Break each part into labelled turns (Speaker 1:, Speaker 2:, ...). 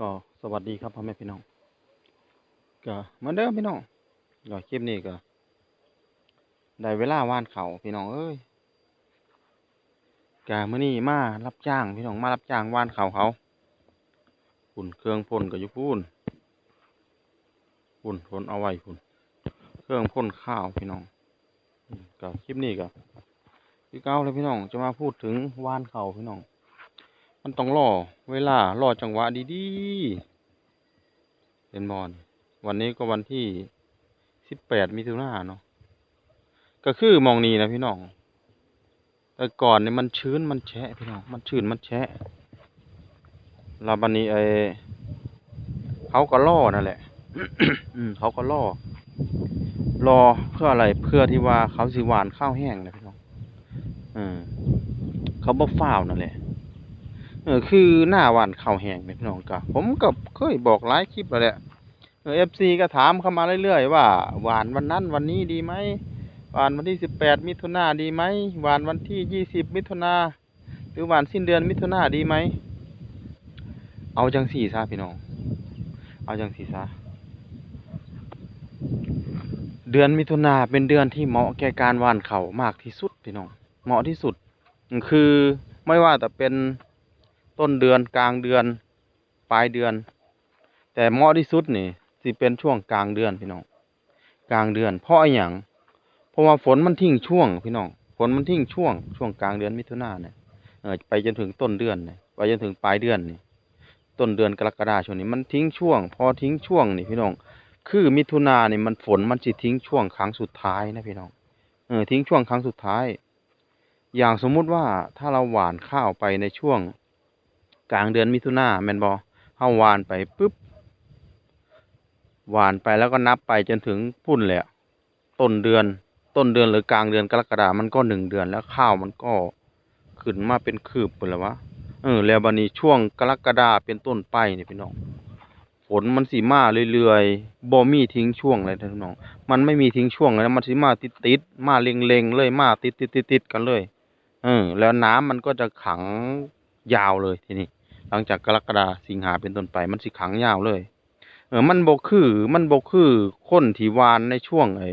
Speaker 1: ก็สวัสดีครับพ่อแม่พี่น้องก็เหมือนเดิมพี่น้องก็คลิปนี้ก็ได้เวลาว่านเขาพี่น้องเอ้ยก็มื้อนี้มารับจ้างพี่น้องมารับจ้างว่านเขาเขาปุ่นเครื่องพ่นก็ยู่พูนปุ่นพ่นเอาไว้พุ่นเครื่องพ่นข้าวพี่น้องก็คลิปนี้ก็คือเก่าเลยพี่น้องจะมาพูดถึงว่านเขาพี่น้อง มันต้องรอเวลารอจังหวะดีๆเห็นบอลวันนี้ก็วันที่สิบแปดมิถุนายนเนาะก็คือมองนี้นะพี่น้อง แต่ก่อนเนี่ยมันชื้นมันแฉะพี่น้องมันชื้นมันแฉะลาบันนี้ไอเขาก็ล่อนั่นแหละเขาก็ล่อ รอเพื่ออะไรเพื่อที่ว่าเขาสิหวานข้าวแห้งนะพี่น้องอืมเขาบ่ฟ้าวนั่นแหละ เออคือหน้าหวานข้าวแห้งเนี่ยพี่น้องก็ผมก็เคยบอกหลายคลิปแล้วแหละเออฟซีก็ถามเข้ามาเรื่อยๆว่าหวานวันนั้นวันนี้ดีไหมหวานวันที่สิบแปดมิถุนาดีไหมหวานวันที่ยี่สิบมิถุนาหรือหวานสิ้นเดือนมิถุนาดีไหมเอาจังสี่ซะพี่น้อง เอาจังสี่ซะเดือนมิถุนาเป็นเดือนที่เหมาะแก่การหว่านเข้ามากที่สุดพี่น้อง เหมาะที่สุด คือไม่ว่าแต่เป็น ต้นเดือนกลางเดือน ปลายเดือน แต่เหมาะที่สุดนี่สิเป็นช่วงกลางเดือนพี่น้องกลางเดือน เพราะอย่างเพราะว่าฝนมันทิ้งช่วงพี่น้องฝนมันทิ้งช่วง ช่วงกลางเดือนมิถุนาเนี่ยเออไปจนถึงต้นเดือนเนี่ยไปจนถึงปลายเดือนนี่ต้นเดือนกรกฎาช่วงนี้มันทิ้งช่วง พอทิ้งช่วงนี่พี่น้องคือมิถุนาเนี่ยมันฝนมันสิทิ้งช่วงครั้งสุดท้ายนะพี่น้องเออทิ้งช่วงครั้งสุดท้าย อย่างสมมุติว่าถ้าเราหว่านข้าวไปในช่วง กลางเดือนมิถุนาแมนบอเฮาหวานไปปุ๊บหวานไปแล้วก็นับไปจนถึงพุ่นแหละต้นเดือนต้นเดือนหรือกลางเดือนกรกฎามันก็หนึ่งเดือนแล้วข้าวมันก็ขึ้นมาเป็นคืบพุ่นแล้ววะเออแล้วบัดนี้ช่วงกรกฎาเป็นต้นไปนี่พี่น้องฝนมันสิมาเรื่อยๆบ่มีทิ้งช่วงเลยท่านพี่น้อง มันไม่มีทิ้งช่วงเลยนะมันสิมาติดๆมาเล็งๆเลยมาติดๆๆๆกันเลย เออ แล้วน้ำมันก็จะขังยาวเลยทีนี้ หลังจากกรกฎาสิงหาเป็นต้นไปมันสิขังยาวเลย เออมันบกคือ มันบกคือคนที่วานในช่วงไอ้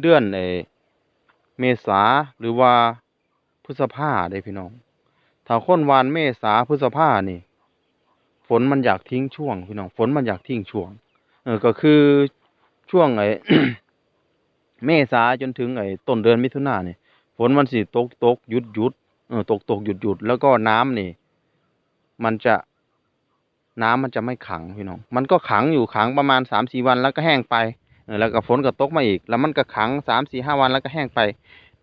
Speaker 1: เดือนไอ้เมษาหรือว่าพฤษภาได้พี่น้อง ถ้าคนวานเมษาพฤษภานี่ ฝนมันอยากทิ้งช่วงพี่น้อง ฝนมันอยากทิ้งช่วง เออก็คือช่วงไอ้เมษาจนถึงไอ้ต้นเดือนมิถุนายนนี่ฝนมันสิตกตกหยุดหยุดเออตกตกหยุดหยุดแล้วก็น้ำนี่ มันจะน้ำมันจะไม่ขังพี่น้อง มันก็ขังอยู่ขังประมาณสามสี่วันแล้วก็แห้งไป แล้วก็ฝนก็ตกมาอีก แล้วมันก็ขังสามสี่ห้าวันแล้วก็แห้งไป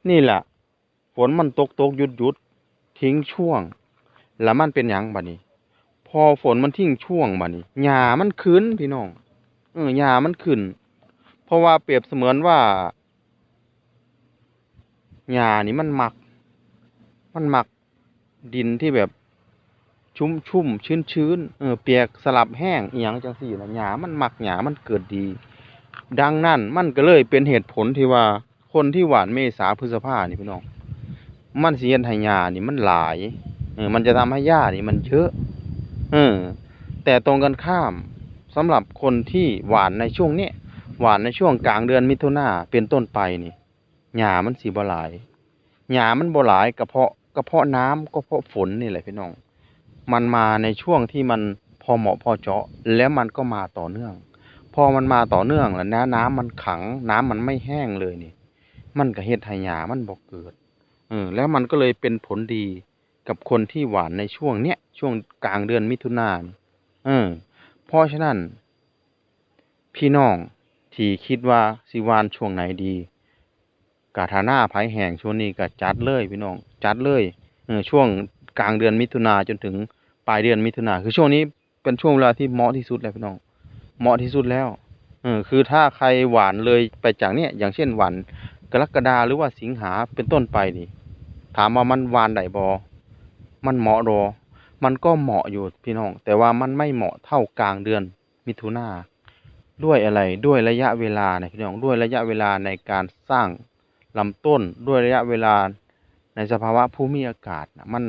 Speaker 1: นี่แหละฝนมันตกตกหยุดหยุดทิ้งช่วง แล้วมันเป็นยังบัดนี้ พอฝนมันทิ้งช่วงบัดนี้หญ้ามันขึ้นพี่น้อง เออหญ้ามันขึ้น เพราะว่าเปรียบเสมือนว่าหญ้านี่มันหมัก มันหมักดินที่แบบ ชุ่มชุ่มชื้นชื้นเออเปียกสลับแห้งอียงจังซี่นะหญ้ามันหมักหญ้ามันเกิดดี ดังนั้นมันก็เลยเป็นเหตุผลที่ว่าคนที่หวานเมษาพฤษภานี่พี่น้อง มันเฮ็ดให้หญ้านี่มันหลายเออมันจะทำให้หญ้านี่มันเยอะเออแต่ตรงกันข้ามสำหรับคนที่หวานในช่วงเนี้ยหวานในช่วงกลางเดือนมิถุนาเป็นต้นไปนี่หญ้ามันสิบ่หลายหญ้ามันบ่หลายก็เพาะก็เพาะน้ำก็เพราะฝนนี่แหละพี่น้อง มันมาในช่วงที่มันพอเหมาะพอเจาะ แล้วมันก็มาต่อเนื่อง พอมันมาต่อเนื่องแล้วนะน้ำมันขัง น้ำมันไม่แห้งเลยนี่ มันก็เฮ็ดให้หญ้ามันบ่เกิดเออแล้วมันก็เลยเป็นผลดีกับคนที่หวานในช่วงเนี้ยช่วงกลางเดือนมิถุนายนเออเพราะฉะนั้น พี่น้องที่คิดว่าสิวานช่วงไหนดีกาฐาหน้าภัยแห้งช่วงนี้ก็จัดเลยพี่น้อง จัดเลยเออช่วง กลางเดือนมิถุนาจนถึงปลายเดือนมิถุนาคือช่วงนี้เป็นช่วงเวลาที่เหมาะที่สุดแล้วพี่น้อง เหมาะที่สุดแล้วเออคือถ้าใครหวานเลยไปจากเนี้ยอย่างเช่นหวานกรกฎาหรือว่าสิงหาเป็นต้นไปนี่ถามว่ามันหวานได้บ่มันเหมาะรอ มันก็เหมาะอยู่พี่น้อง แต่ว่ามันไม่เหมาะเท่ากลางเดือนมิถุนาด้วยอะไรด้วยระยะเวลานะพี่น้องด้วยระยะเวลาในการสร้างลำต้นด้วยระยะเวลาในสภาวะภูมิอากาศนะมัน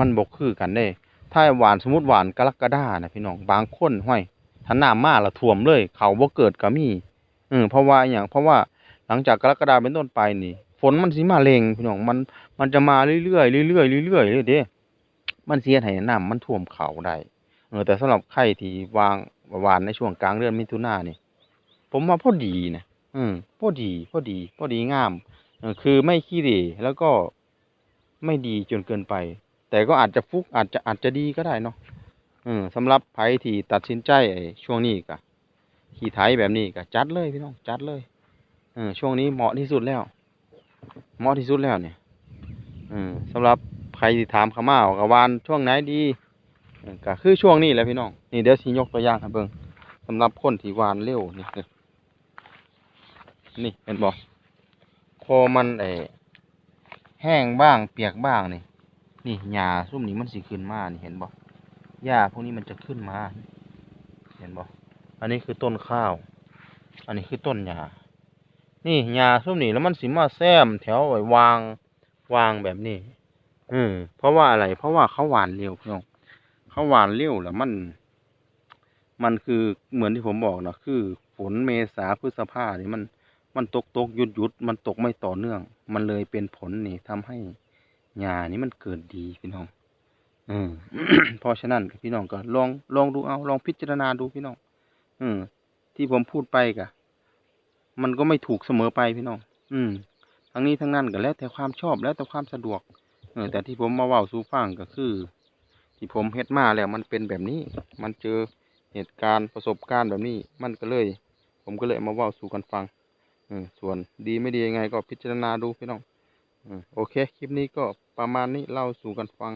Speaker 1: มันบกคือกันได้ ถ้าหวานสมมติหวานกรกฎานะพี่น้องบางคนห้อยถ้าน้ำมาละท่วมเลย เขาบ่เกิดก็มีเออเพราะว่าอย่างเพราะว่าหลังจากกรกฎาเป็นต้นไปนี่ฝนมันสิมาเร่งพี่น้องมันมันจะมาเรื่อยๆเรื่อยๆเรื่อยๆเลยเด้มันเฮ็ดให้น้ำมันท่วมเขาได้เออแต่สำหรับใครที่วางหวานในช่วงกลางเดือนมิถุนายนนี่ผมว่าพอดีนะอืมพอดี พอดี พอดีงามเออคือไม่ขี้เหร่แล้วก็ไม่ดีจนเกินไป แต่ก็อาจจะฟุกอาจจะอาจจะดีก็ได้เนาะเออสำหรับไผที่ตัดสินใจช่วงนี้ก็ขี่ไถแบบนี้ก็จัดเลยพี่น้องจัดเลยเออช่วงนี้เหมาะที่สุดแล้ว เหมาะที่สุดแล้วเนี่ยอืมสำหรับใครที่ถามขามาว่าก็หวานช่วงไหนดีก็คือช่วงนี้แหละพี่น้องนี่เดี๋ยวสิยกตัวอย่างให้เบิ่งสำหรับคนที่วานเร็วนี่นี่เห็นบ่พอมันไอแห้งบ้างเปียกบ้างนี่ นี่หญ้าซุ่มนี้มันสิขึ้นมานี่เห็นบ่หญ้าพวกนี้มันจะขึ้นมา เห็นบ่อันนี้คือต้นข้าว อันนี้คือต้นหญ้านี่หญ้าซุ่มนี้แล้วมันสิมาแซมแถวไว้วางวางแบบนี้อืมเพราะว่าอะไร เพราะว่าเขาหวานเร็วพี่น้องเขาหวานเร็วแล้วมัน มันคือเหมือนที่ผมบอกนะคือฝนเมษาพฤษภาเนี่มันมันตกตกหยุดหยุดมันตกไม่ต่อเนื่อง มันเลยเป็นผลนี่ทำให้ หญ้านี่มันเกิดดีพี่น้องอืมเพราะฉะนั้นพี่น้องก็ลองลองดูเอาลองพิจารณาดูพี่น้อง อืม ที่ผมพูดไปกะมันก็ไม่ถูกเสมอไปพี่น้อง อืม ทั้งนี้ทั้งนั้นก็แล้วแต่ความชอบแล้วแต่ความสะดวก เออ แต่ที่ผมมาว้าสู่ฟังก็คือ ที่ผมเฮ็ดมาแล้วมันเป็นแบบนี้ มันเจอเหตุการณ์ประสบการณ์แบบนี้ มันก็เลย ผมก็เลยมาว้าสู่กันฟังเออส่วนดีไม่ดียังไงก็พิจารณาดูพี่น้องเออโอเค คลิปนี้ก็ ประมาณนี้เล่าสู่กันฟัง